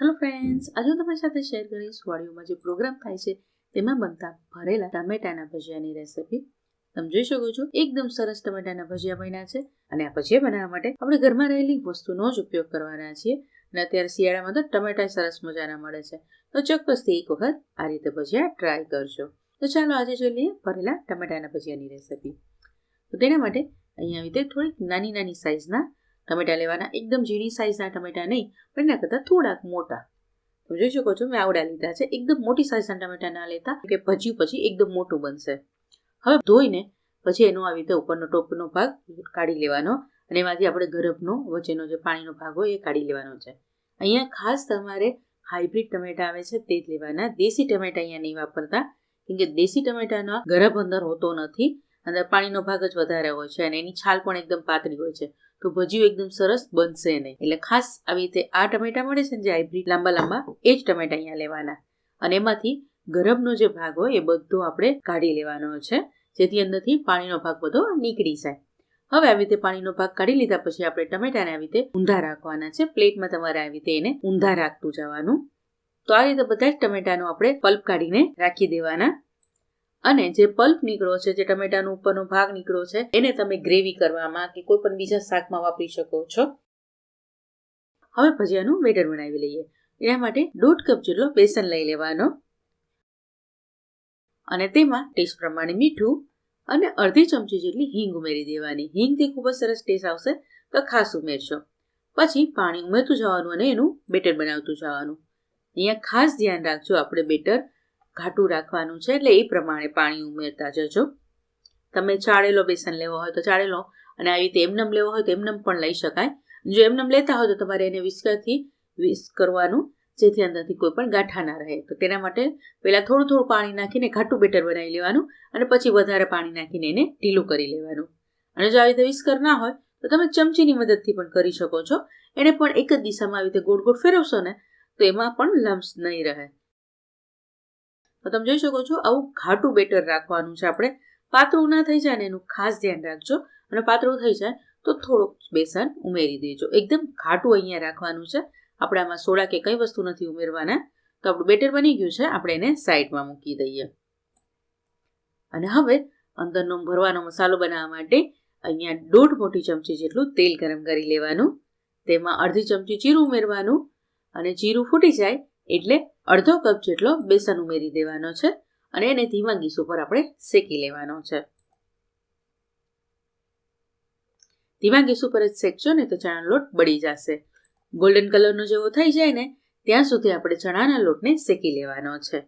Hello friends આજે તમારી સાથે શેર કરીશ વાડીઓમાં જે પ્રોગ્રામ થાય છે, તેમાં બનતા ભરેલા ટામેટાના ભજીયાની રેસિપી તમે જોઈ શકો છો, એકદમ સરસ ટમેટાના ભજીયા બન્યા છે અને આ ભજીયા બનાવવા માટે આપણે ઘરમાં રહેલી વસ્તુનો જ ઉપયોગ કરવાના છીએ અને અત્યારે શિયાળામાં તો ટમેટા સરસ મજાના મળે છે. તો ચોક્કસથી એક વખત આ રીતે ભજીયા ટ્રાય કરજો. તો ચાલો આજે જોઈ લઈએ ભરેલા ટમેટાના ભજીયાની રેસિપી તો તેના માટે અહીંયા આવી રીતે થોડીક નાની નાની સાઇઝના ટમેટા લેવાના એકદમ ઝીણી સાઇઝના ટમેટા નહીં, પણ એના કરતાં થોડાક મોટા. તમે જોઈ શકો છો, મેં આવડા લીધા છે. એકદમ મોટી સાઇઝના ટમેટા ના લેતા, કે ભજ્યું પછી એકદમ મોટું બનશે. હવે ધોઈને પછી એનો આવી રીતે ઉપરનો ટોપનો ભાગ કાઢી લેવાનો અને એમાંથી આપણે ગરબનો વચ્ચેનો જે પાણીનો ભાગ હોય એ કાઢી લેવાનો છે. અહીંયા ખાસ તમારે હાઇબ્રિડ ટમેટા આવે છે તે જ લેવાના. દેશી ટમેટા અહીંયા નહીં વાપરતા કેમ કે દેશી ટમેટાનો ગરબ અંદર હોતો નથી. અંદર પાણીનો ભાગ જ વધારે હોય છે અને એની છાલ પણ એકદમ પાતળી હોય છે. તો ભજીયું એકદમ સરસ બનશે નહીં. એટલે ખાસ આવી રીતે આ ટમેટા મળે છે ને જે હાઇબ્રિડ લાંબા લાંબા, એ જ ટમેટા અહીંયા લેવાના. અને એમાંથી ગરબનો જે ભાગ હોય એ બધો આપણે કાઢી લેવાનો છે, જેથી અંદરથી પાણીનો ભાગ બધો નીકળી જાય. હવે આવી રીતે પાણીનો ભાગ કાઢી લીધા પછી આપણે ટમેટાને આવી રીતે ઊંધા રાખવાના છે. પ્લેટમાં તમારે આવી રીતે એને ઊંધા રાખતું જવાનું. તો આ રીતે બધા જ ટમેટાનો આપણે પલ્પ કાઢીને રાખી દેવાના. અને જે પલ્પ નીકળ્યો છે, જે ટમેટાનો ઉપરનો ભાગ નીકળ્યો છે, એને તમે ગ્રેવી કરવામાં કે કોઈ પણ બીજા શાકમાં વાપરી શકો છો. હવે ભજીયાનું બેટર બનાવી લઈએ. એના માટે દોઢ કપ જેટલો બેસન લઈ લેવાનો. અને તેમાં ટેસ્ટ પ્રમાણે મીઠું અને અડધી ચમચી જેટલી હિંગ ઉમેરી દેવાની. હિંગથી ખૂબ જ સરસ ટેસ્ટ આવશે તો ખાસ ઉમેરશો. પછી પાણી ઉમેરતું જવાનું અને એનું બેટર બનાવતું જવાનું. અહીંયા ખાસ ધ્યાન રાખજો, આપણે બેટર ઘાટું રાખવાનું છે એટલે એ પ્રમાણે પાણી ઉમેરતા જજો. તમે ચાળેલો બેસન લેવો હોય તો ચાળેલો અને આવી રીતે એમનમ લેવો હોય તો એમનમ પણ લઈ શકાય. જો એમનમ લેતા હોય તો તમારે એને વિસ્કરથી વિસ્ક કરવાનું, જેથી અંદરથી કોઈ પણ ગાંઠા ના રહે. તો તેના માટે પહેલાં થોડું થોડું પાણી નાખીને ઘાટું બેટર બનાવી લેવાનું અને પછી વધારે પાણી નાખીને એને ઢીલું કરી લેવાનું. અને જો આવી રીતે વિસ્કર ના હોય તો તમે ચમચીની મદદથી પણ કરી શકો છો. એને પણ એક જ દિશામાં આવી રીતે ગોળ ગોળ ફેરવશો ને તો એમાં પણ લમ્સ નહીં રહે. તો તમે જોઈ શકો છો, આવું ઘાટું બેટર રાખવાનું છે આપણે. પાતળું ના થઈ જાય ને એનું ખાસ ધ્યાન રાખજો. અને પાતળું થઈ જાય તો થોડુંક બેસન ઉમેરી દેજો. એકદમ ઘાટું અહીંયા રાખવાનું છે. આપણે આમાં સોડા કે કંઈ વસ્તુ નથી ઉમેરવાના. તો આપણું બેટર બની ગયું છે. આપણે એને સાઈડમાં મૂકી દઈએ. અને હવે અંદરનો ભરવાનો મસાલો બનાવવા માટે અહીંયા દોઢ મોટી ચમચી જેટલું તેલ ગરમ કરી લેવાનું. તેમાં અડધી ચમચી જીરું ઉમેરવાનું. અને જીરું ફૂટી જાય એટલે અડધો કપ જેટલો બેસન ઉમેરી દેવાનો છે અને એને ધીમા ગીસ ઉપર આપણે શેકી લેવાનો છે. ધીમા ગીસ ઉપર જ શેકજો ને તો ચણાનો લોટ બળી જશે. ગોલ્ડન કલરનો જેવો થઈ જાય ને, ત્યાં સુધી આપણે ચણાના લોટને શેકી લેવાનો છે.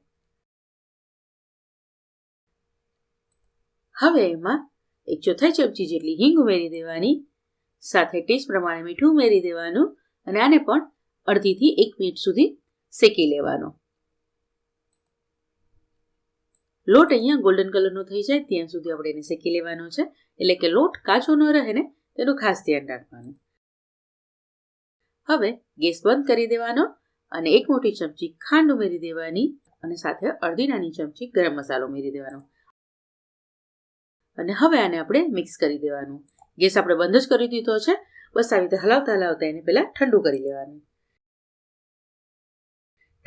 હવે એમાં એક ચોથાઈ ચમચી જેટલી હિંગ ઉમેરી દેવાની, સાથે ટેસ્ટ પ્રમાણે મીઠું ઉમેરી દેવાનું અને આને પણ અડધીથી એક મિનિટ સુધી શેકી લેવાનો. લોટ અહીંયા ગોલ્ડન કલરનો થઈ જાય, ત્યાં સુધી આપણે એને શેકી લેવાનો છે. એટલે કે લોટ કાચો ન રહે ને, તેનું ખાસ ધ્યાન રાખવાનું. હવે ગેસ બંધ કરી દેવાનો અને એક મોટી ચમચી ખાંડ ઉમેરી દેવાની અને સાથે અડધી નાની ચમચી ગરમ મસાલો ઉમેરી દેવાનો. અને હવે આને આપણે મિક્સ કરી દેવાનું. ગેસ આપણે બંધ જ કરી દીધો છે. બસ આવી રીતે હલાવતા હલાવતા એને પહેલાં ઠંડુ કરી લેવાનું.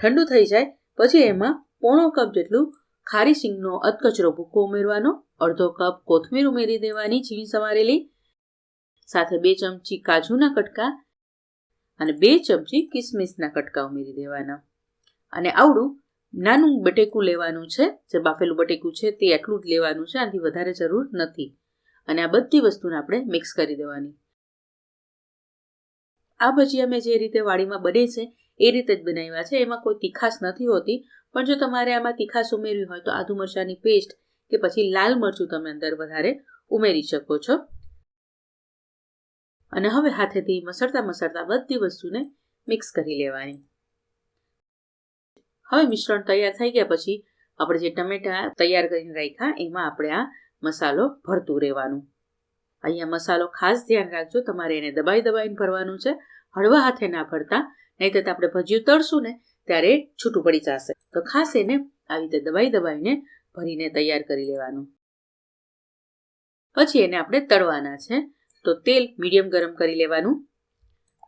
ઠંડુ થઈ જાય, પછી એમાં પોણો કપ જેટલું ખારી સિંગનો અધકચરો ભૂકો ઉમેરવાનો, અડધો કપ કોથમીર ઉમેરી દેવાની ઝીણી સમારેલી, સાથે બે ચમચી કાજુના કટકા અને બે ચમચી કિસમિસના કટકા ઉમેરી દેવાના. અને આવડું નાનું બટેકું લેવાનું છે, જે બાફેલું બટેકું છે તે એટલું જ લેવાનું છે, આનાથી વધારે જરૂર નથી. અને આ બધી વસ્તુને આપણે મિક્સ કરી દેવાની. આ ભજીયા મેં જે રીતે વાડીમાં બને છે એ રીતે જ બનાવ્યા છે. એમાં કોઈ તીખાશ નથી હોતી. પણ જો તમારે આમાં તીખાશ ઉમેરવી હોય તો આદુ મરચાંની પેસ્ટ કે પછી લાલ મરચું તમે અંદર વધારે ઉમેરી શકો છો. અને હવે હાથેથી મસળતા મસળતા બધી વસ્તુને મિક્સ કરી લેવાની. હવે મિશ્રણ તૈયાર થઈ ગયા પછી આપણે જે ટમેટા તૈયાર કરીને રાખ્યા, એમાં આપણે આ મસાલો ભરતું રહેવાનું. અહીંયા મસાલો ખાસ ધ્યાન રાખજો. તમારે એને દબાઈ દબાઈને ભરવાનું છે. હળવા હાથે ના ભરતા નહીં તો આપણે ભજીયું તળશું ને, ત્યારે છૂટું પડી જશે. તો ખાસ એને આવી રીતે દબાઈ દબાઈને ભરીને તૈયાર કરી લેવાનું. પછી એને આપણે તળવાના છે. તો તેલ મીડિયમ ગરમ કરી લેવાનું.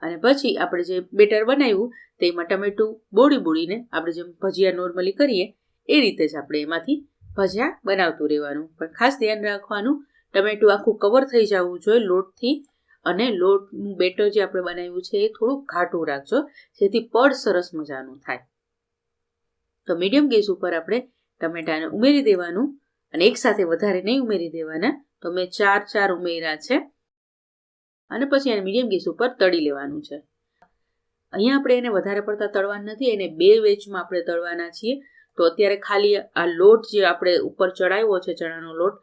અને પછી આપણે જે બેટર બનાવ્યું, તેમાં ટમેટું બોળી બોળીને આપણે જેમ ભજીયા નોર્મલી કરીએ, એ રીતે જ આપણે એમાંથી ભજીયા બનાવતું રહેવાનું. પણ ખાસ ધ્યાન રાખવાનું, ટમેટું આખું કવર થઈ જવું જોઈએ લોટથી અને લોટનું બેટર જે આપણે બનાવ્યું છે એ થોડુંક ઘાટું રાખજો, જેથી પડ સરસ મજાનું થાય. તો મીડિયમ ગેસ ઉપર આપણે ટમેટાને ઉમેરી દેવાનું અને એકસાથે વધારે નહીં ઉમેરી દેવાના, તો મેં ચાર ચાર ઉમેર્યા છે. અને પછી એને મીડિયમ ગેસ ઉપર તળી લેવાનું છે. અહીંયા આપણે એને વધારે પડતા તળવાના નથી, એને બે વેચમાં આપણે તળવાના છીએ. તો અત્યારે ખાલી આ લોટ જે આપણે ઉપર ચડાવ્યો છે ચણાનો લોટ,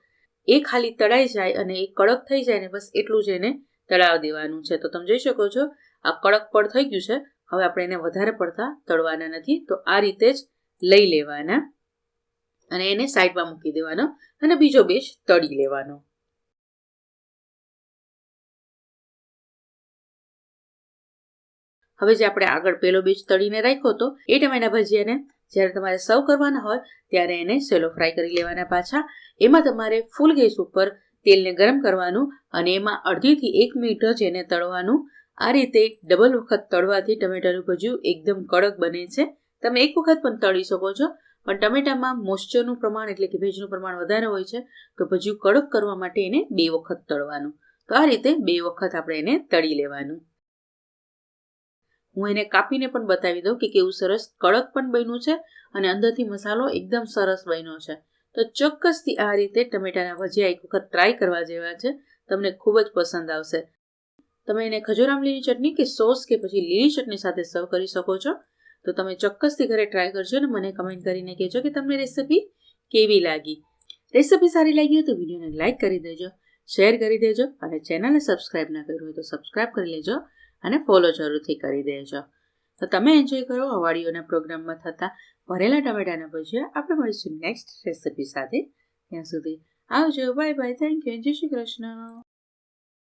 એ ખાલી તળાઈ જાય અને એ કડક થઈ જાય ને બસ એટલું જ એને તળાવ દેવાનું છે. તો તમે જોઈ શકો છો, આ કડક પડ થઈ ગયું છે. હવે આપણે એને વધારે પડતા તળવાના નથી. તો આ રીતે જ લઈ લેવાના અને એને સાઈડમાં મૂકી દેવાનો અને બીજો બેચ તળી લેવાનો. હવે જે આપણે આગળ પેલો બીજ તળીને રાખ્યો હતો, એ ટમેટા ભજીયાને જ્યારે તમારે સર્વ કરવાના હોય, ત્યારે એને સેલો ફ્રાય કરી લેવાના પાછા. એમાં તમારે ફૂલ ગેસ ઉપર તેલને ગરમ કરવાનું અને એમાં અડધીથી એક મિનિટ જ એને તળવાનું. આ રીતે ડબલ વખત તળવાથી ટમેટાનું ભજીયું એકદમ કડક બને છે. તમે એક વખત પણ તળી શકો છો. પણ ટમેટામાં મોઇશ્ચરનું પ્રમાણ એટલે કે ભેજનું પ્રમાણ વધારે હોય છે, તો ભજીયું કડક કરવા માટે એને બે વખત તળવાનું. તો આ રીતે બે વખત આપણે એને તળી લેવાનું. હું એને કાપીને પણ બતાવી દઉં કે કેવું સરસ કડક પણ બન્યું છે અને અંદરથી મસાલો એકદમ સરસ બન્યો છે. તો ચોક્કસથી આ રીતે ટમેટાના ભજીયા એક વખત ટ્રાય કરવા જેવા છે. તમને ખૂબ જ પસંદ આવશે. તમે એને ખજૂર આમલીની ચટણી કે સોસ કે પછી લીલી ચટણી સાથે સર્વ કરી શકો છો. તો તમે ચોક્કસથી ઘરે ટ્રાય કરજો અને મને કમેન્ટ કરીને કહેજો કે તમને રેસિપી કેવી લાગી. રેસિપી સારી લાગી હોય તો વિડીયોને લાઇક કરી દેજો શેર કરી દેજો અને ચેનલને સબસ્ક્રાઇબ ના કર્યું હોય તો સબસ્ક્રાઇબ કરી લેજો અને ફોલો જરૂરથી કરી દેજો. તો તમે એન્જોય કરો અવાડીઓના પ્રોગ્રામમાં થતા ભરેલા ટમેટાના ભજીયા. આપણે મળીશું નેક્સ્ટ રેસિપી સાથે. ત્યાં સુધી આવજો. બાય બાય થેન્ક યુ જય શ્રી કૃષ્ણ.